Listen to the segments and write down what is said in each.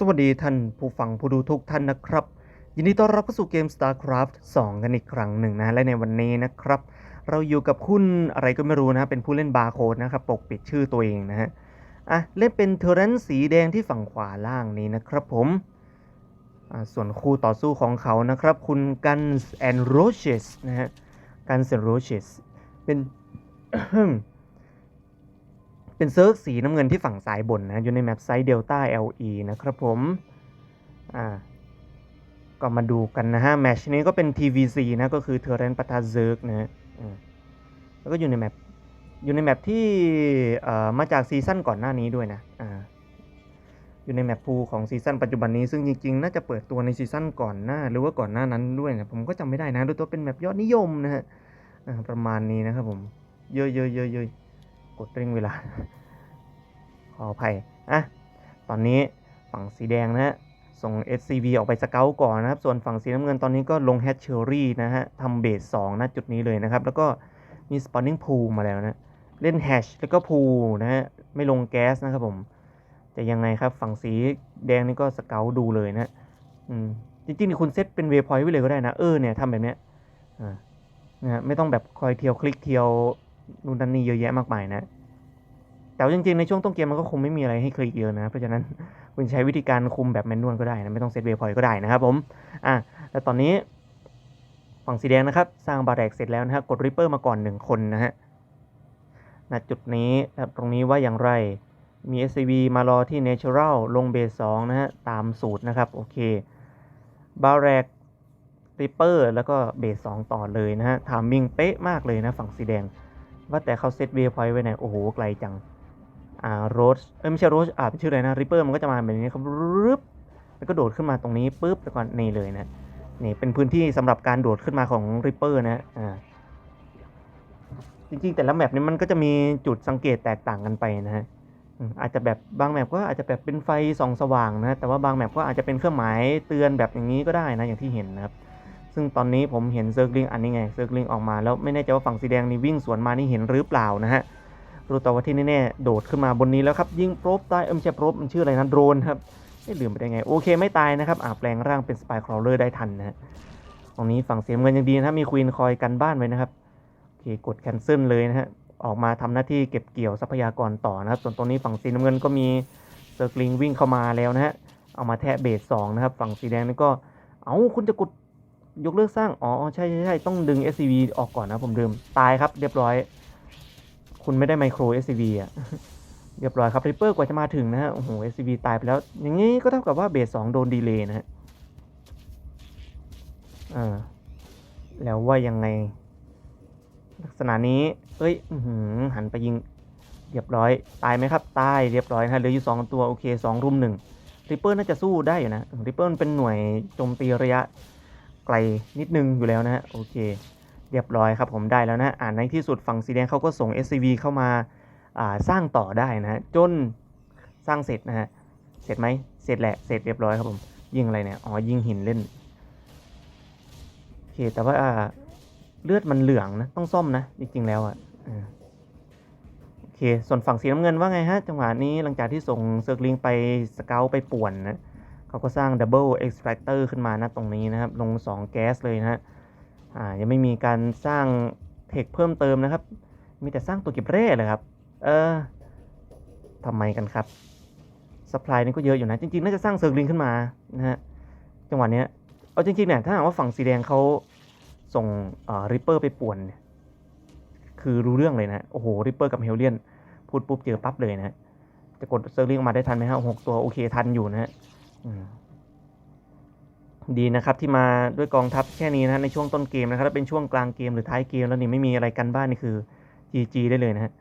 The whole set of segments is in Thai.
สวัสดีท่านผู้ฟังผู้ดูทุกท่านนะครับ ยินดีต้อนรับเข้าสู่เกม StarCraft 2 กันอีกครั้งหนึ่งนะและในวันนี้นะครับ เราอยู่กับคุณอะไรก็ไม่รู้นะ เป็นผู้เล่นบาร์โค้ดนะครับ ปกปิดชื่อตัวเองนะฮะอะเล่นเป็นเทอร์เรนสีแดงที่ฝั่งขวาล่างนี้นะครับผมส่วนคู่ต่อสู้ของเขานะครับ คุณ Guns and Roses นะฮะ Guns and Roses เป็น เป็นเซิร์ฟสีน้ำเงินที่ฝั่งซ้ายบนนะ อยู่ในแมปไซต์เดลต้า LE นะครับผมอ่าก็มาดูกันนะฮะ แมชนี้ก็เป็น TVC นะก็คือเทอร์เรนปะทะเซิร์กนะฮะแล้วก็อยู่ในแมปอยู่ในแมปที่เอ่อมาจากซีซั่นก่อนหน้านี้ด้วยนะอ่าอยู่ในแมปพูลของซีซั่นปัจจุบันนี้ซึ่งจริงๆ น่าจะเปิดตัวในซีซั่นก่อนหน้า หรือว่าก่อนหน้านั้นด้วยนะผมก็จำไม่ได้นะดูตัวเป็นแมปยอดนิยมนะฮะประมาณนี้นะครับผมเยอะๆเยอะๆ กดเร่งเวลา ขออภัยอะตอนนี้ฝั่งสีแดงนะฮะส่ง SCV ออกไปสเกลก่อนนะครับ ส่วนฝั่งสีน้ำเงินตอนนี้ก็ลงแฮชเชอรี่นะฮะทำเบส2นะจุดนี้เลยนะครับ แล้วก็มีสปอนนิ่งพูลมาแล้วนะ เล่นแฮชแล้วก็พูลนะฮะ ไม่ลงแก๊สนะครับผม จะยังไงครับ ฝั่งสีแดงนี่ก็สเกลดูเลยนะอืมจริงๆคุณเซตเป็นเวพอยต์ไว้เลยก็ได้นะ เออเนี่ยทำแบบเนี้ยอ่านะไม่ต้องแบบคอยเทียวคลิกเทียว นู่นนั่นนี่เยอะแยะมากมายนะ แต่จริงๆ ในช่วงต้นเกมมันก็คงไม่มีอะไรให้คลิกเยอะนะ เพราะฉะนั้นคุณใช้วิธีการคุมแบบแมนนวลก็ได้นะ ไม่ต้องเซตเวพอยก็ได้นะครับผม อะแล้วตอนนี้ฝั่งสีแดงนะครับ สร้างบาร์แรกเสร็จแล้วนะฮะกดริปเปอร์มาก่อนหนึ่งคนนะฮะณจุดนี้ครับตรงนี้ว่าอย่างไรมี SCV มารอที่ Natural ลงเบส2นะฮะ ตามสูตรนะครับ โอเคบาร์แรกริปเปอร์แล้วก็เบส2ต่อเลยนะฮะทามมิ่งเป๊ะมากเลยนะฝั่งสีแดง ว่าแต่เขาเซตเวพอยต์ไว้ไหน โอ้โห ไกลจัง อ่าโรสเอ้ยไม่ใช่โรสอ่าเป็นชื่ออะไรนะริปเปอร์มันก็จะมาแบบนี้ครับรึบแล้วก็โดดขึ้นมาตรงนี้ปุ๊บแล้วก็นี่เลยนะ นี่เป็นพื้นที่สำหรับการโดดขึ้นมาของริปเปอร์นะอ่าจริงๆ แต่ละแมปนี้มันก็จะมีจุดสังเกตแตกต่างกันไปนะฮะอืมอาจจะแบบบางแมปก็อาจจะแบบเป็นไฟส่องสว่างนะแต่ว่าบางแมปก็อาจจะเป็นเครื่องหมายเตือนแบบอย่างนี้ก็ได้นะอย่างที่เห็นนะครับ ซึ่งตอนนี้ผมเห็นเซิร์กลิงอันนี้ไงเซิร์กลิงออกมาแล้วไม่แน่ใจว่าฝั่งสีแดงนี่วิ่งสวนมานี่เห็นหรือเปล่านะฮะรู้แต่ว่าที่แน่ๆโดดขึ้นมาบนนี้แล้วครับยิงโปรบตายเอ็มใช่โปรบมันชื่ออะไรนะโดรนครับไม่ลืมไปได้ไงโอเคไม่ตายนะครับอ่าแปลงร่างเป็นสปายครอลเลอร์ได้ทันนะฮะตรงนี้ฝั่งเสียเงินยังดีนะมีควีนคอยกันบ้านไว้นะครับโอเคกดแคนเซิลเลยนะฮะออกมาทำหน้าที่เก็บเกี่ยวทรัพยากรต่อนะครับ ส่วนตรงนี้ฝั่งสีน้ำเงินก็มีเซอร์กลิงวิ่งเข้ามาแล้วนะฮะเอามาแทะเบสสองนะครับ ฝั่งสีแดงนี่ก็ เอาคุณจะกด ยกเลิกสร้าง อ๋อ ใช่ใช่ใช่ต้องดึง SCV ออกก่อนนะผมลืม ตายครับ เรียบร้อย คุณไม่ได้ไมโคร SCV อะ เรียบร้อยครับริปเปอร์กว่าจะมาถึงนะฮะ โอ้โห SCV ตายไปแล้ว อย่างนี้ก็เท่ากับว่าเบสสองโดนดีเลย์นะฮะ อ่า แล้วว่ายังไง ลักษณะนี้ เอ้ยอืหันไปยิง เรียบร้อย ตายไหมครับ ตาย เรียบร้อยนะเหลืออยู่สองตัว โอเคสองรุมหนึ่งริปเปอร์น่าจะสู้ได้อยู่นะริปเปอร์เป็นหน่วยโจมตีระยะ ไกลนิดนึงอยู่แล้วนะฮะโอเค เรียบร้อยครับผมได้แล้วนะอ่านในที่สุดฝั่งสีแดงเขาก็ส่ง SCV เข้ามาอ่าสร้างต่อได้นะจนสร้างเสร็จนะฮะเสร็จไหมเสร็จแหละเสร็จเรียบร้อยครับผมยิงอะไรเนี่ยอ๋อยิงหินเล่นโอเคแต่ว่าอ่าเลือดมันเหลืองนะต้องซ่อมนะจริงๆแล้วอะอ่าโอเคส่วนฝั่งสีน้ำเงินว่าไงฮะจังหวะนี้หลังจากที่ส่งเซิร์กลิงไปสเกลไปป่วนนะ เขาก็สร้างดับเบิลเอ็กซ์แทรคเตอร์ขึ้นมานะตรงนี้นะครับ ลง 2 แก๊สเลยนะฮะอ่ายังไม่มีการสร้างเทคเพิ่มเติมนะครับ มีแต่สร้างตัวเก็บเร่เลยครับ เออทำไมกันครับสป라이นี่ก็เยอะอยู่นะ จริงๆ น่าจะสร้างเซิร์ลิงขึ้นมานะฮะจังหวะเนี้ยเอาจริงๆเนี่ยถ้าหากว่าฝั่งสีแดงเขาส่งอ่อริปเปอร์ไปป่วนเนี่ยคือรู้เรื่องเลยนะโอ้โหริปเปอร์กับเฮลเลียนพูดปุ๊บเจอปั๊บเลยนะจะกดเซิร์ลิงออกมาได้ทันไหมฮะหกตัวโอเคทันอยู่นะฮะ ดีนะครับที่มาด้วยกองทัพแค่นี้นะในช่วงต้นเกมนะครับถ้าเป็นช่วงกลางเกมหรือท้ายเกมแล้วนี่ไม่มีอะไรกันบ้านนี่คือ GG ได้เลยนะฮะ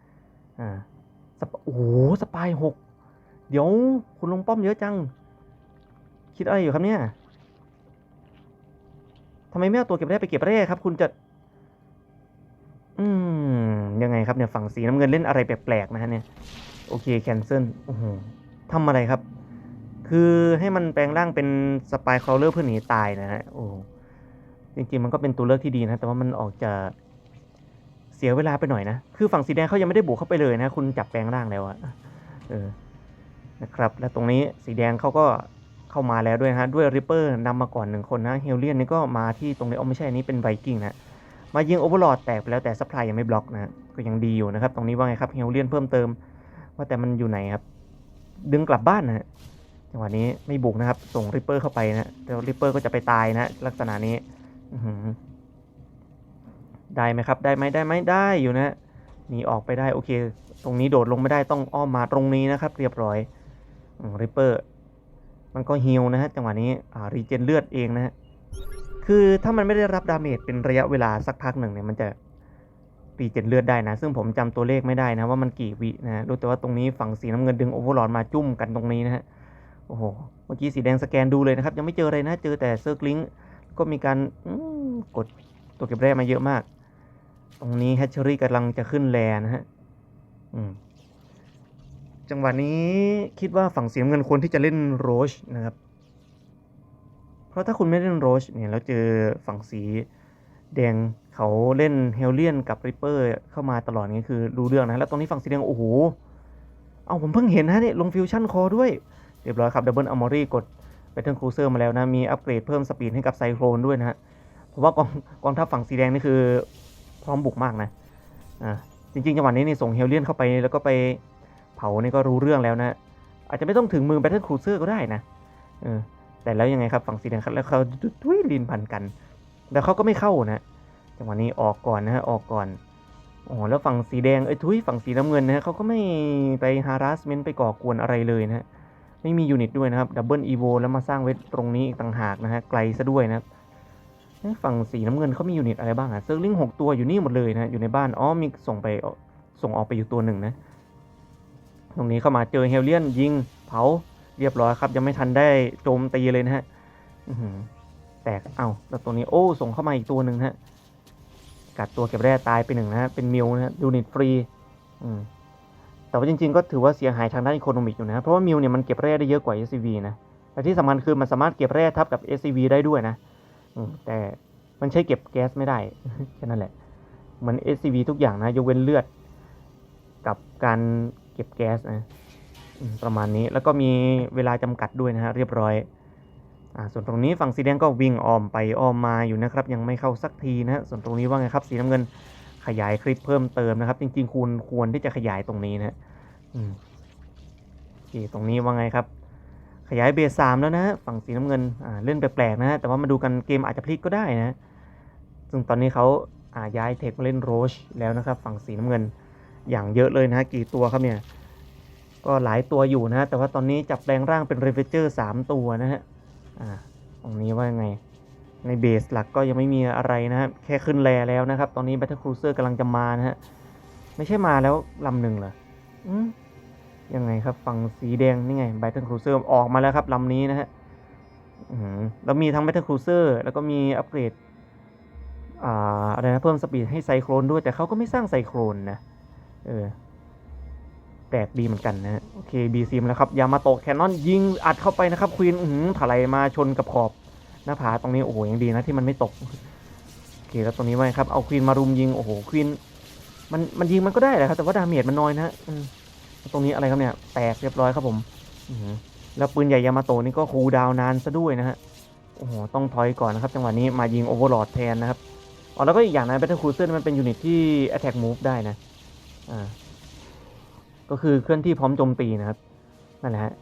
อ่าสปโอ้โหสปายหกเดี๋ยวคุณลงป้อมเยอะจัง คิดอะไรอยู่ครับเนี่ยทำไมไม่เอาตัวเก็บแร่ไปเก็บแร่ครับ คุณจะ อืมยังไงครับเนี่ยฝั่งสีน้ำเงินเล่นอะไรแปลกๆนะฮะเนี่ย โอเคแคนเซิลโอ้โหทำอะไรครับ คือให้มันแปลงร่างเป็นสปายครอเลอร์เพื่อหนีตายนะฮะ โอ้ จริงๆ มันก็เป็นตัวเลือกที่ดีนะ แต่ว่ามันออกจะเสียเวลาไปหน่อยนะ คือฝั่งสีแดงเขายังไม่ได้บุกเข้าไปเลยนะ คุณจับแปลงร่างแล้วอะเออ นะครับ และตรงนี้สีแดงเขาก็เข้ามาแล้วด้วยฮะ ด้วยริปเปอร์นำมาก่อนหนึ่งคนนะ เฮลเลียนนี่ก็มาที่ตรงนี้อ๋อไม่ใช่อันนี้เป็นไวกิ้งนะ มายิงโอเวอร์ลอดแตกไปแล้วแต่ซัพพลายยังไม่บล็อกนะฮะก็ยังดีอยู่นะครับ ตรงนี้ว่าไงครับ เฮลเลียนเพิ่มเติม ว่าแต่มันอยู่ไหนครับ ดึงกลับบ้านนะฮะ จังหวะนี้ไม่บุกนะครับ ส่งริปเปอร์เข้าไปนะแต่ริปเปอร์ก็จะไปตายนะ ลักษณะนี้อได้ไหมครับ ได้ไหมได้ไหมได้อยู่นะหนีออกไปได้โอเค ตรงนี้โดดลงไม่ได้ต้องอ้อมมาตรงนี้นะครับ เรียบร้อยริปเปอร์มันก็ฮิลนะฮะจังหวะนี้อ่ารีเจนเลือดเองนะฮะคือถ้ามันไม่ได้รับดาเมจเป็นระยะเวลาสักพักหนึ่งเนี่ยมันจะรีเจนเลือดได้นะ ซึ่งผมจำตัวเลขไม่ได้นะว่ามันกี่วินะรู้แต่ว่าตรงนี้ฝั่งสีน้ำเงินดึงโอเวอร์ลอดมาจุ่มกันตรงนี้นะฮะ โอ้โห เมื่อกี้สีแดงสแกนดูเลยนะครับ ยังไม่เจออะไรนะ เจอแต่เซอร์กลิงก็มีการกดตัวเก็บแร่มาเยอะมาก ตรงนี้แฮชเชอรี่กำลังจะขึ้นแลนะฮะจังหวะนี้คิดว่าฝั่งสีน้ำเงินควรที่จะเล่นโรชนะครับ เพราะถ้าคุณไม่เล่นโรชเนี่ยแล้วเจอฝั่งสีแดงเขาเล่นเฮลเลียนกับริปเปอร์เข้ามาตลอดนี่คือรู้เรื่องนะ แล้วตรงนี้ฝั่งสีแดงโอ้โห เอาผมเพิ่งเห็นนะเนี่ยลงฟิวชั่นคอด้วย รียบร้อยครับดับเบิลอมอรี่กดแบทเทิลครูเซอร์มาแล้วนะ มีอัปเกรดเพิ่มสปีดให้กับไซโครนด้วยนะฮะผมว่ากองกองทัพฝั่งสีแดงนี่คือพร้อมบุกมากนะอ่าจริงๆจังหวะนี้นี่ส่งเฮลเลียนเข้าไปแล้วก็ไปเผานี่ก็รู้เรื่องแล้วนะอาจจะไม่ต้องถึงมือ Battle Cruiser ก็ได้นะเออแต่แล้วยังไงครับฝั่งสีแดงครับแล้วเขาดุยลินพันกันแล้วเขาก็ไม่เข้านะจังหวะนี้ออกก่อนนะฮะออกก่อนโอ้โหแล้วฝั่งสีแดงเอ้ยทุยฝั่งสีน้ำเงินนะฮะเขาก็ไม่ไป harassment ไปก่อกวนอะไรเลยนะฮะ ไม่มียูนิตด้วยนะครับดับเบิลอีโวแล้วมาสร้างไว้ตรงนี้อีกต่างหากนะฮะไกลซะด้วยนะฝั่งสีน้ำเงินเขามียูนิตอะไรบ้างอะเซิร์ลิงหกตัวอยู่นี่หมดเลยนะอยู่ในบ้านอ๋อมีส่งไปส่งออกไปอยู่ตัวหนึ่งนะ ตรงนี้เข้ามาเจอเฮลเลียนยิงเผาเรียบร้อยครับ ยังไม่ทันได้โจมตีเลยนะฮะแตกเอ้าแล้วตัวนี้โอ้ส่งเข้ามาอีกตัวหนึ่งนะฮะกัดตัวเก็บแร่ตายไปหนึ่งนะฮะเป็นมิวนะฮะยูนิตฟรี อืม แต่ว่าจริงๆ ก็ถือว่าเสียหายทางด้านอีโคโนมิกอยู่นะ เพราะว่ามิวเนี่ยมันเก็บแร่ได้เยอะกว่า SCV นะแต่ที่สำคัญคือมันสามารถเก็บแร่ทับกับ SCV ได้ด้วยนะ แต่มันใช้เก็บแก๊สไม่ได้ แค่นั้นแหละ เหมือน SCV ทุกอย่างนะ ยกเว้นเลือด กับการเก็บแก๊สนะประมาณนี้ แล้วก็มีเวลาจำกัดด้วยนะฮะ เรียบร้อยอ่าส่วนตรงนี้ฝั่งสีแดงก็วิ่งอ้อมไปอ้อมมาอยู่นะครับ ยังไม่เข้าสักทีนะฮะ ส่วนตรงนี้ว่าไงครับ สีน้ำเงิน ขยายคลิปเพิ่มเติมนะครับ จริง ๆควรควรที่จะขยายตรงนี้นะฮะอืมโอเคตรงนี้ว่าไงครับ ขยายเบสสามแล้วนะฮะฝั่งสีน้ำเงินอ่าเล่นแปลกๆนะฮะแต่ว่ามาดูกันเกมอาจจะพลิกก็ได้นะ ซึ่งตอนนี้เขาอ่าย้ายเทคมาเล่นโรชแล้วนะครับ ฝั่งสีน้ำเงิน อย่างเยอะเลยนะกี่ตัวครับเนี่ย ก็หลายตัวอยู่นะฮะแต่ว่าตอนนี้จับแปลงร่างเป็นเรเวเจอร์สามตัวนะฮะอ่าตรงนี้ว่าไง ในเบสหลักก็ยังไม่มีอะไรนะฮะแค่ขึ้นแลแล้วนะครับ ตอนนี้ Battle Cruiser กำลังจะมานะฮะ ไม่ใช่มาแล้วลำหนึ่งเหรออืมยังไงครับฝั่งสีแดงนี่ไง Battle Cruiser ออกมาแล้วครับลำนี้นะฮะแล้วมีทั้ง Battle Cruiser แล้วก็มีอัปเกรดอ่าอะไรนะเพิ่มสปีดให้ไซโครนด้วย แต่เขาก็ไม่สร้างไซโครนนะ เออแปลกดีเหมือนกันนะโอเคบีซีมแล้วครับ ยามาโตแคนนอนยิงอัดเข้าไปนะครับควีนถลายมาชนกับขอบ หน้าผาตรงนี้โอ้โหยังดีนะที่มันไม่ตกโอเคแล้วตรงนี้ไว้ครับ เอาควีนมารุมยิงโอ้โหควีนมันมันยิงมันก็ได้แหละครับแต่ว่าดาเมจมันน้อยนะฮะตรงนี้อะไรครับเนี่ย แตกเรียบร้อยครับผมแล้วปืนใหญ่ยามาโตนี่ก็คูดาวนานซะด้วยนะฮะโอ้โหต้องถอยก่อนนะครับจังหวะนี้มายิงโอเวอร์ลอดแทนนะครับอ๋อแล้วก็อีกอย่างนะ Battle Cruiser มันเป็นยูนิตที่ attack move ได้นะอ่าก็คือเคลื่อนที่พร้อมโจมตีนะครับนั่นแหละฮะ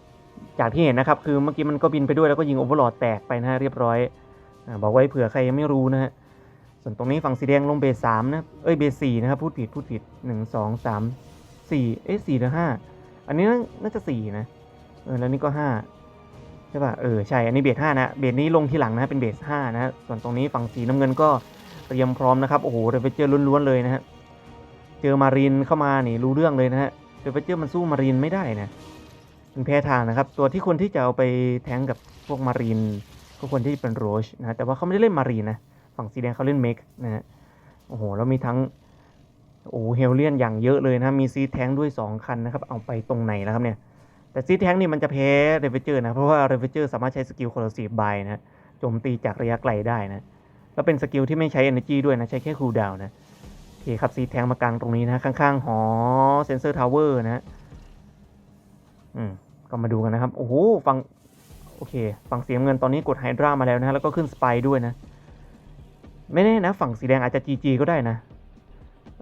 จากที่เห็นนะครับ คือเมื่อกี้มันก็บินไปด้วยแล้วก็ยิงโอเวอร์ลอดแตกไปนะฮะเรียบร้อยอบอกไว้เผื่อใครยังไม่รู้นะฮะส่วนตรงนี้ฝั่งสีแดงลงเบสสามนะเอ้ยเบสสี่นะครับพูดผิดพูดผิดหนึ่งสองสามสี่เอ้ยสี่หรือห้าอันนี้น่าจะสี่นะเออแล้วนี่ก็ห้าใช่ป่ะเออใช่อันนี้เบสห้านะเบสนี้ลงที่หลังนะเป็นเบสห้านะส่วนตรงนี้ฝั่งสีน้ำเงินก็เตรียมพร้อมนะครับโอ้โหเรเวเจอร์ล้วนๆเลยนะฮะเจอมารีนเข้ามานี่รู้เรื่องเลยนะฮะเรเวเจอร์มันสู้มารีนไม่ได้นะ มันแพ้ทางนะครับ ตัวที่ควรที่จะเอาไปแทงกับพวกมารีนก็ควรที่เป็นโรชนะแต่ว่าเขาไม่ได้เล่นมารีนนะฝั่งสีแดงเขาเล่นเมกนะฮะโอ้โหแล้วมีทั้งโอ้เฮลเลียนอย่างเยอะเลยนะมีซีแทงด้วย 2 คันนะครับ เอาไปตรงไหนแล้วครับเนี่ยแต่ซีแทงนี่มันจะแพ้เรเวเจอร์นะ เพราะว่าเรเวเจอร์สามารถใช้สกิลคอร์ซีบายนะโจมตีจากระยะไกลได้นะแล้วเป็นสกิลที่ไม่ใช้ energy ด้วยนะ ใช้แค่ cool down นะโอเคครับซีแทงมากลางตรงนี้นะ ข้างๆ หอเซนเซอร์ทาวเวอร์นะอืม ก็มาดูกันนะครับ โอ้โหฟังโอเค ฝั่งสีน้ำเงินตอนนี้กดไฮดรามาแล้วนะฮะแล้วก็ขึ้นสไปด้วยนะ ไม่แน่นะ ฝั่งสีแดงอาจจะ GG ก็ได้นะ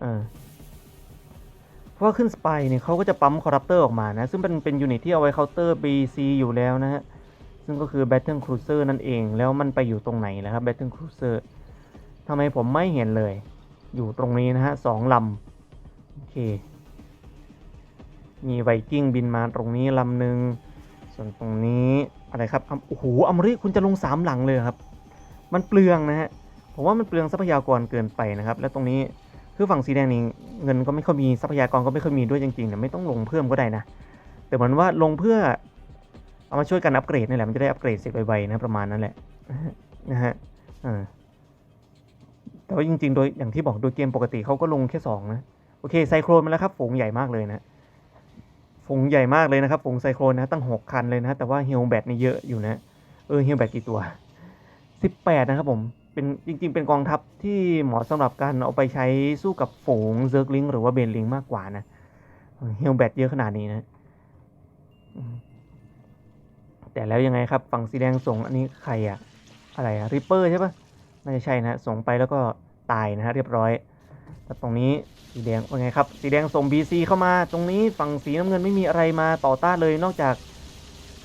เออเพราะว่าขึ้นสไปเนี่ยเขาก็จะปั๊มคอร์รัปเตอร์ออกมานะ ซึ่งเป็นเป็นยูนิตที่เอาไว้เคาน์เตอร์ BC อยู่แล้วนะฮะ ซึ่งก็คือ Battle Cruiser นั่นเอง แล้วมันไปอยู่ตรงไหนแล้วครับ Battle Cruiser ทำไมผมไม่เห็นเลย อยู่ตรงนี้นะฮะสองลำโอเค มีไวกิ้งบินมาตรงนี้ลำหนึ่งส่วนตรงนี้อะไรครับอะโอ้โหอมริคุณจะลงสามหลังเลยครับ มันเปลืองนะฮะผมว่ามันเปลืองทรัพยากรเกินไปนะครับ แล้วตรงนี้คือฝั่งสีแดงนี่เงินก็ไม่ค่อยมีทรัพยากรก็ไม่ค่อยมีด้วยจริงๆเนี่ยไม่ต้องลงเพิ่มก็ได้นะ แต่เหมือนว่าลงเพื่อเอามาช่วยกันอัปเกรดนี่แหละมันจะได้อัปเกรดเสร็จไวๆนะประมาณนั้นแหละนะฮะแต่ว่าจริงๆ โดยอย่างที่บอกโดยเกมปกติเขาก็ลงแค่สองนะโอเคไซโครนมาแล้วครับฝูงใหญ่มากเลยนะ ฝูงใหญ่มากเลยนะครับฝูงไซโครนนะตั้งหกคันเลยนะ แต่ว่าเฮลแบตนี่เยอะอยู่นะ เออเฮลแบตกี่ตัวสิบแปดนะครับผม เป็นจริง ๆ เป็นกองทัพที่เหมาะสำหรับการเอาไปใช้สู้กับฝูงเซิร์กลิงหรือว่าเบนลิงมากกว่านะเฮลแบตเยอะขนาดนี้นะ แต่แล้วยังไงครับ ฝั่งสีแดงส่งอันนี้ใครอะอะไรอะริปเปอร์ใช่ปะน่าจะใช่นะ ส่งไปแล้วก็ตายนะฮะเรียบร้อยแล้วตรงนี้ สีแดงว่าไงครับ สีแดงส่ง BC เข้ามาตรงนี้ฝั่งสีน้ำเงินไม่มีอะไรมาต่อต้านเลยนอกจาก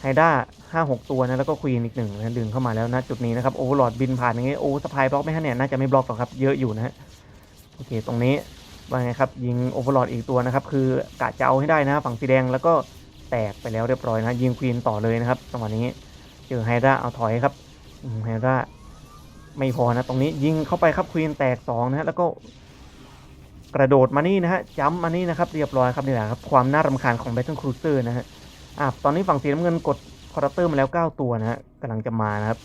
ไฮด้าห้าหกตัวนะแล้วก็ควีนอีกหนึ่งนะดึงเข้ามาแล้วนะจุดนี้นะครับโอเวอร์ลอดบินผ่านอย่างเงี้ยโอ้สปายบล็อกไหมฮะเนี่ยน่าจะไม่บล็อกหรอกครับเยอะอยู่นะฮะโอเคตรงนี้ว่าไงครับยิงโอเวอร์ลอดอีกตัวนะครับคือกะจะเอาให้ได้นะฝั่งสีแดงแล้วก็แตกไปแล้วเรียบร้อยนะยิงควีนต่อเลยนะครับจังหวะนี้เจอไฮด้าเอาถอยครับอืมไฮด้าไม่พอนะตรงนี้ยิงเข้าไปครับควีนแตกสองนะฮะแล้วก็ กระโดดมานี่นะฮะจัมมานี่นะครับเรียบร้อยครับนี่แหละครับความน่ารำคาญของ Battle Cruiser นะฮะอะตอนนี้ฝั่งสีน้ำเงินกดคอร์เตอร์มาแล้ว 9 ตัวนะฮะกำลังจะมานะครับ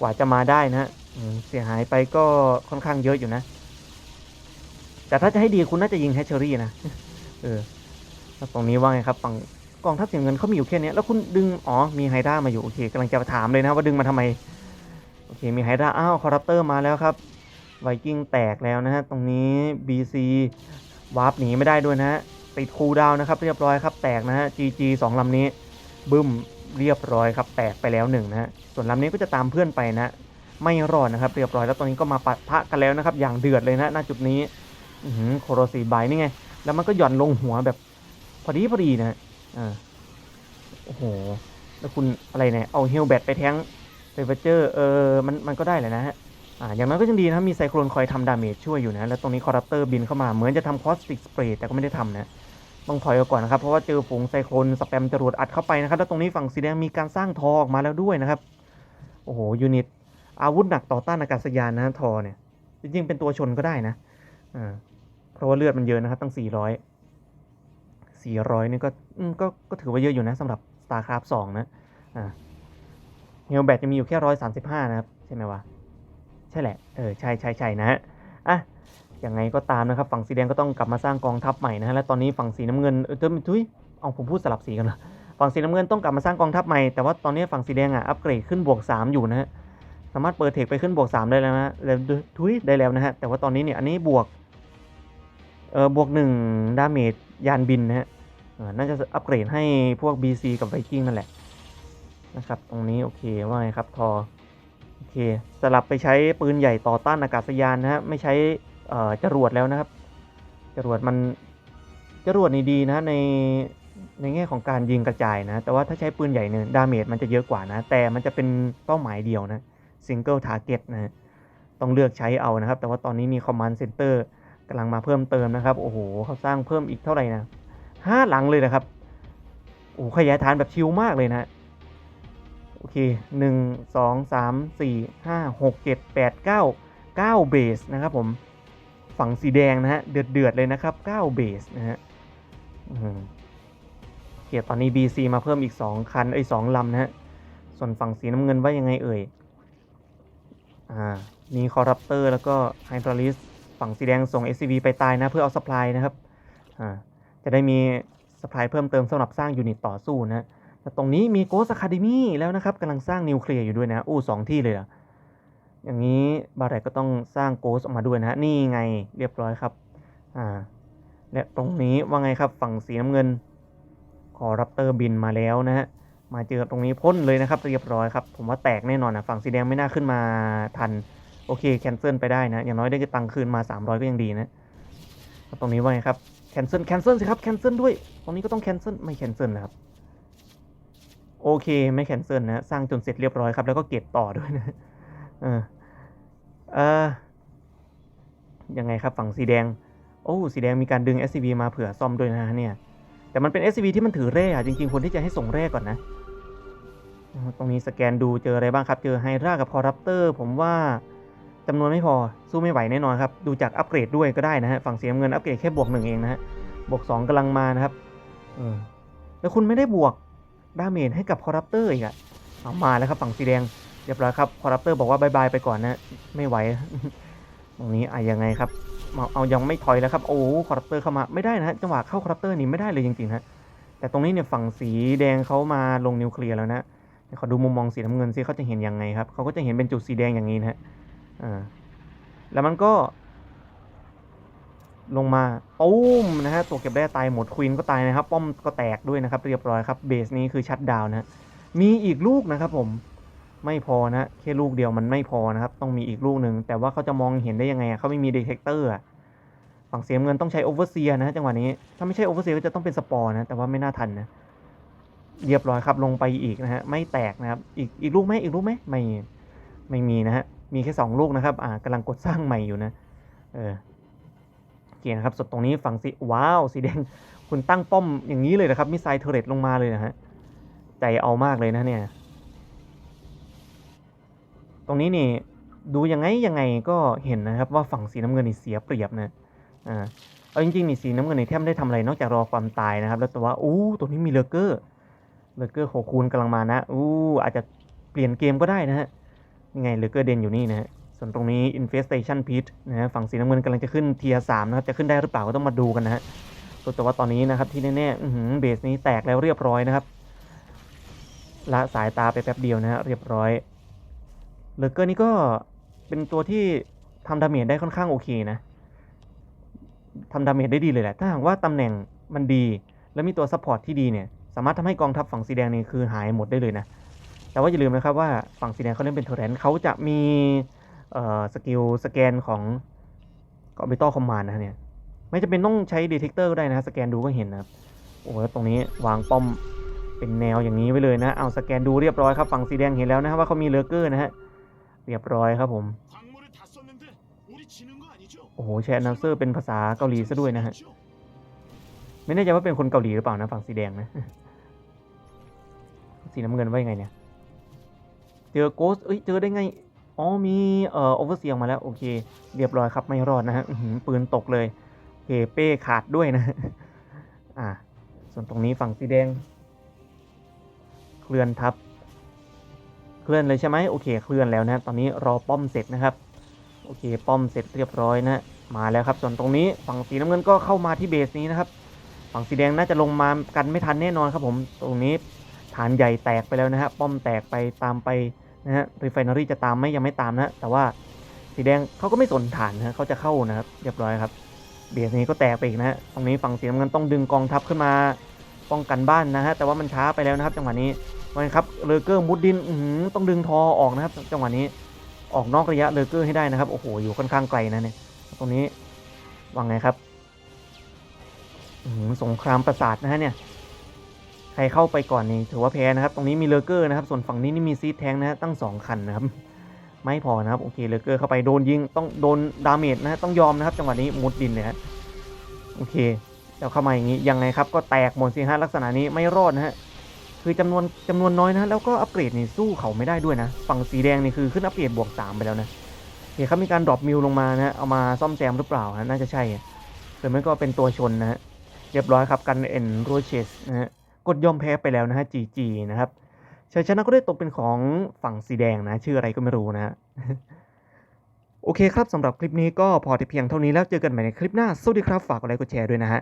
กว่าจะมาได้นะฮะเสียหายไปก็ค่อนข้างเยอะอยู่นะ แต่ถ้าจะให้ดีคุณน่าจะยิงแฮชเชอรี่นะเออแล้วตรงนี้ว่าไงครับฝั่งกองทัพเสียเงินเขามีอยู่แค่เนี้ยแล้วคุณดึงอ๋อมีไฮด้ามาอยู่โอเคกำลังจะถามเลยนะว่าดึงมาทำไมโอเคมีไฮด้าอ้าวคอร์เตอร์มาแล้วครับ ไวกิ้งแตกแล้วนะฮะ ตรงนี้ BC วาร์ปหนีไม่ได้ด้วยนะฮะ ติดคูดาวนะครับ เรียบร้อยครับ แตกนะฮะ GG สองลำนี้ บึ้ม เรียบร้อยครับ แตกไปแล้วหนึ่งนะฮะ ส่วนลำนี้ก็จะตามเพื่อนไปนะ ไม่รอดนะครับ เรียบร้อย แล้วตอนนี้ก็มาปะทะกันแล้วนะครับ อย่างเดือดเลยนะ ณ จุดนี้อืโคโรซีไบนี่ไง แล้วมันก็หย่อนลงหัวแบบ พอดีพอดีนะฮะอ่าโอ้โห แล้วคุณอะไรเนี่ย เอาเฮลแบตไปแทงเซเวเจอร์ เออ มัน มันก็ได้แหละนะฮะ อย่างน้อยก็ยังดีนะมีไซโครนคอยทำดาเมจช่วยอยู่นะ แล้วตรงนี้คอร์รัปเตอร์บินเข้ามาเหมือนจะทำคอสติกสเปรย์แต่ก็ไม่ได้ทำนะ ต้องถอยออกก่อนนะครับ เพราะว่าเจอฝูงไซโครนสแปมจรวดอัดเข้าไปนะครับ แล้วตรงนี้ฝั่งสีแดงมีการสร้างทอออกมาแล้วด้วยนะครับ โอ้โหยูนิตอาวุธหนักต่อต้านอากาศยานนะทอเนี่ย จริงๆเป็นตัวชนก็ได้นะอ่าเพราะว่าเลือดมันเยอะนะครับตั้ง 400 400นี่ก็ก็ก็ถือว่าเยอะอยู่นะสำหรับ StarCraft 2 นะอ่าเฮลแบตจะมีอยู่แค่ 135 นะครับ ใช่ไหมวะ ใช่แหละ เออ ใช่ใช่ใช่นะฮะ อะ ยังไงก็ตามนะครับ ฝั่งสีแดงก็ต้องกลับมาสร้างกองทัพใหม่นะฮะ และตอนนี้ฝั่งสีน้ำเงิน เออเติมทุยเอาผมพูดสลับสีกันเหรอ ฝั่งสีน้ำเงินต้องกลับมาสร้างกองทัพใหม่ แต่ว่าตอนนี้ฝั่งสีแดงอะ อัปเกรดขึ้นบวก 3 อยู่นะฮะ สามารถเปิดเทคไปขึ้นบวก 3 ได้แล้วนะแล้วทุยได้แล้วนะฮะ แต่ว่าตอนนี้เนี่ย อันนี้บวก เออบวก1ดาเมจยานบินนะฮะเออน่าจะอัปเกรดให้พวก BC กับไวกิ้งนั่นแหละนะครับ ตรงนี้โอเคว่าไงครับทอ โอเคสลับไปใช้ปืนใหญ่ต่อต้านอากาศยานนะฮะไม่ใช้จรวดแล้วนะครับ จรวดมันจรวดนี่ดีนะในในแง่ของการยิงกระจายนะ แต่ว่าถ้าใช้ปืนใหญ่เนี่ยดาเมจมันจะเยอะกว่านะ แต่มันจะเป็นเป้าหมายเดียวนะซิงเกิลทาร์เก็ตนะต้องเลือกใช้เอานะครับ แต่ว่าตอนนี้มีคอมมานด์เซ็นเตอร์กำลังมาเพิ่มเติมนะครับ โอ้โหเขาสร้างเพิ่มอีกเท่าไหร่นะห้าหลังเลยนะครับโอ้ขยายฐานแบบชิลมากเลยนะ โอเคหนึ่งสองสามสี่ห้าหกเจ็ดแปดเก้าเก้าเบสนะครับผมฝั่งสีแดงนะฮะเดือดเดือดเลยนะครับเก้าเบสนะฮะอืมโอเคตอนนี้ BC มาเพิ่มอีกสองคันไอ้สองลำนะฮะส่วนฝั่งสีน้ำเงินว่ายังไงเอ่ยอ่ามีคอร์รัปเตอร์แล้วก็ไฮดรอลิสฝั่งสีแดงส่ง SCV ไปตายนะเพื่อเอาสปายนะครับอ่าจะได้มีสปายเพิ่มเติมสำหรับสร้างยูนิตต่อสู้นะ แต่ตรงนี้มีโกสอะคาเดมี่แล้วนะครับกำลังสร้างนิวเคลียร์อยู่ด้วยนะอู้สองที่เลยเหรอย่างนี้บาร์เรก็ต้องสร้างโกสออกมาด้วยนะนี่ไงเรียบร้อยครับอ่าและตรงนี้ว่าไงครับฝั่งสีน้ำเงินคอรับเตอร์บินมาแล้วนะฮะมาเจอตรงนี้พ่นเลยนะครับเรียบร้อยครับผมว่าแตกแน่นอนนะฝั่งสีแดงไม่น่าขึ้นมาทันโอเคแคนเซิลไปได้นะอย่างน้อยได้ตังค์คืนมา 300 ก็ยังดีนะแล้วตรงนี้ว่าไงครับแคนเซิลแคนเซิลสิครับแคนเซิลด้วย ตรงนี้ก็ต้องแคนเซิลไม่แคนเซิลนะครับ โอเคไม่แคนเซิลนะสร้างจนเสร็จเรียบร้อยครับ แล้วก็เก็บต่อด้วยนะเออเออยังไงครับฝั่งสีแดง โอ้สีแดงมีการดึง SCV มาเผื่อซ่อมด้วยนะเนี่ยแต่มันเป็น SCV ที่มันถือแร่อะจริงๆควรที่จะให้ส่งแร่ก่อนนะตรงนี้สแกนดูเจออะไรบ้างครับ เจอไฮดรากับคอรัปเตอร์ผมว่าจำนวนไม่พอสู้ไม่ไหวแน่นอนครับดูจากอัปเกรดด้วยก็ได้นะฮะฝั่งเสียเงินอัปเกรดแค่บวกหนึ่งเองนะฮะบวกสองกำลังมานะครับเออแล้วคุณไม่ได้บวก ดาเมจให้กับคอรัปเตอร์อีกอะเอามาแล้วครับฝั่งสีแดงเรียบร้อยครับคอรัปเตอร์บอกว่าบายบายไปก่อนนะไม่ไหวตรงนี้อะยังไงครับเอาเอายังไม่ถอยแล้วครับโอ้คอรัปเตอร์เข้ามาไม่ได้นะจังหวะเข้าคอรัปเตอร์นี่ไม่ได้เลยจริงๆฮะแต่ตรงนี้เนี่ยฝั่งสีแดงเขามาลงนิวเคลียร์แล้วนะเขอดูมุมมองสีน้ำเงินซิเขาจะเห็นยังไงครับเขาก็จะเห็นเป็นจุดสีแดงอย่างนี้นะฮะอ่าแล้วมันก็ ลงมาตุ้มนะฮะตัวเก็บได้ตายหมดควีนก็ตายนะครับ ป้อมก็แตกด้วยนะครับเรียบร้อยครับเบสนี้คือชัดดาวนะมีอีกลูกนะครับผมไม่พอนะแค่ลูกเดียวมันไม่พอนะครับ ต้องมีอีกลูกหนึ่งแต่ว่าเขาจะมองเห็นได้ยังไงเขาไม่มีเดเทคเตอร์ฝั่งเสียเงินต้องใช้โอเวอร์เซียนะจังหวะนี้ถ้าไม่ใช่โอเวอร์เซียก็จะต้องเป็นสปอร์นะแต่ว่าไม่น่าทันนะเรียบร้อยครับลงไปอีกนะฮะไม่แตกนะครับอีกอีกลูกไหมอีกลูกไหมไม่ไม่มีนะฮะมีแค่สองลูกนะครับอ่ากำลังกดสร้างใหม่อยู่นะเออ เคนะครับส่วนตรงนี้ฝั่งสีว้าวสีแดงคุณตั้งป้อมอย่างนี้เลยนะครับมิสไซล์เทอร์เรตลงมาเลยนะฮะใจเอามากเลยนะเนี่ย ตรงนี้นี่ดูยังไงยังไงก็เห็นนะครับว่าฝั่งสีน้ำเงินนี่เสียเปรียบนะอ่าเอาจริงๆนี่สีน้ำเงินนี่แทบไม่ได้ทำอะไรนอกจากรอความตายนะครับ แล้วแต่ว่าอู้ตัวนี้มีเลเกอร์เลเกอร์หกคูณกำลังมานะอู้อาจจะเปลี่ยนเกมก็ได้นะฮะยังไงเลเกอร์เดนอยู่นี่นะฮะ ส่วนตรงนี้ infestation pit นะฮะฝั่งสีน้ำเงินกำลังจะขึ้นเทียสามนะครับ จะขึ้นได้หรือเปล่าก็ต้องมาดูกันนะฮะแต่ว่าตอนนี้นะครับที่แน่ๆเบสนี้แตกแล้วเรียบร้อยนะครับ ละสายตาไปแป๊บเดียวนะฮะเรียบร้อยเลเกอร์นี่ก็เป็นตัวที่ทำดาเมจได้ค่อนข้างโอเคนะทำดาเมจได้ดีเลยแหละ ถ้าหากว่าตำแหน่งมันดี แล้วมีตัวซัพพอร์ตที่ดีเนี่ย สามารถทำให้กองทัพฝั่งสีแดงนี่คือหายหมดได้เลยนะ แต่ว่าอย่าลืมนะครับว่าฝั่งสีแดงเขาเล่นเป็นเทอร์เรนเขาจะมี สกิลสแกนของก็ไปต่อคอมมานด์นะเนี่ย ไม่จะเป็นต้องใช้ดีเทคเตอร์ก็ได้นะสแกนดูก็เห็นนะโอ้โหตรงนี้วางป้อมเป็นแนวอย่างนี้ไว้เลยนะ เอาสแกนดูเรียบร้อยครับฝั่งสีแดงเห็นแล้วนะว่าเขามีเลเกอร์นะฮะเรียบร้อยครับผมโอ้โหแชร์นัมเซอร์เป็นภาษาเกาหลีซะด้วยนะฮะไม่แน่ใจว่าเป็นคนเกาหลีหรือเปล่านะฝั่งสีแดงนะสีน้ำเงินว่ายังไงเนี่ยเจอโกสเอ้ยเจอได้ไง อ๋อมีเอ่อโอเวอร์เซียงมาแล้วโอเค เรียบร้อยครับไม่รอดนะฮะปืนตกเลยโอเคเป้ขาดด้วยนะอ่าส่วนตรงนี้ฝั่งสีแดง เคลื่อนทับ เคลื่อนเลยใช่ไหมโอเค เคลื่อนแล้วนะ ตอนนี้รอป้อมเสร็จนะครับ โอเค ป้อมเสร็จเรียบร้อยนะมาแล้วครับ ส่วนตรงนี้ฝั่งสีน้ำเงินก็เข้ามาที่เบสนี้นะครับ ฝั่งสีแดงน่าจะลงมากันไม่ทันแน่นอนครับผม ตรงนี้ฐานใหญ่แตกไปแล้วนะฮะป้อมแตกไปตามไป นะฮะรีไฟนารีจะตามไหมยังไม่ตามนะ แต่ว่าสีแดงเขาก็ไม่สนฐานนะเขาจะเข้านะครับเรียบร้อยครับเบียสนี้ก็แตกไปอีกนะฮะตรงนี้ฝั่งสีน้ำเงินต้องดึงกองทัพขึ้นมาป้องกันบ้านนะฮะแต่ว่ามันช้าไปแล้วนะครับ จังหวะนี้มันครับเลเกอร์มุดดินหือต้องดึงทอออกนะครับ จังหวะนี้ออกนอกระยะเลเกอร์ให้ได้นะครับโอ้โหอยู่ค่อนข้างไกลนะเนี่ยตรงนี้ว่างไงครับหือสงครามประสาทนะฮะเนี่ย ใครเข้าไปก่อนนี่ถือว่าแพ้นะครับ ตรงนี้มีเลเกอร์นะครับ ส่วนฝั่งนี้นี่มีซีดแทงนะฮะตั้งสองคันนะครับ ไม่พอนะครับ โอเค เลเกอร์เข้าไปโดนยิง ต้องโดนดาเมจนะฮะต้องยอมนะครับ จังหวะนี้มุดดินเลยฮะโอเคแล้วเข้ามาอย่างนี้ ยังไงครับ ก็แตกหมดสิฮะลักษณะนี้ไม่รอดนะฮะ คือจำนวนจำนวนน้อยนะแล้วก็อัปเกรดนี่สู้เขาไม่ได้ด้วยนะ ฝั่งสีแดงนี่คือขึ้นอัปเกรดบวกสามไปแล้วนะโอเคครับมีการดรอปมิวลงมานะฮะเอามาซ่อมแซมหรือเปล่าฮะน่าจะใช่หรือไม่ก็เป็นตัวชนนะฮะ เรียบร้อยครับกันเอ็นโรเชสนะฮะ กดยอมแพ้ไปแล้วนะฮะจีจีนะครับชัยชนะก็ได้ตกเป็นของฝั่งสีแดงนะ ชื่ออะไรก็ไม่รู้นะโอเคครับสำหรับคลิปนี้ก็พอที่เพียงเท่านี้แล้วเจอกันใหม่ในคลิปหน้า สวัสดีครับ ฝากกดไลค์กดแชร์ด้วยนะฮะ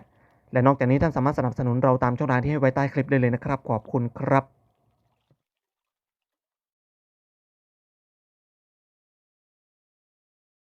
และนอกจากนี้ท่านสามารถสนับสนุนเราตามช่องทางที่ให้ไว้ใต้คลิปได้เลยนะครับ ขอบคุณครับ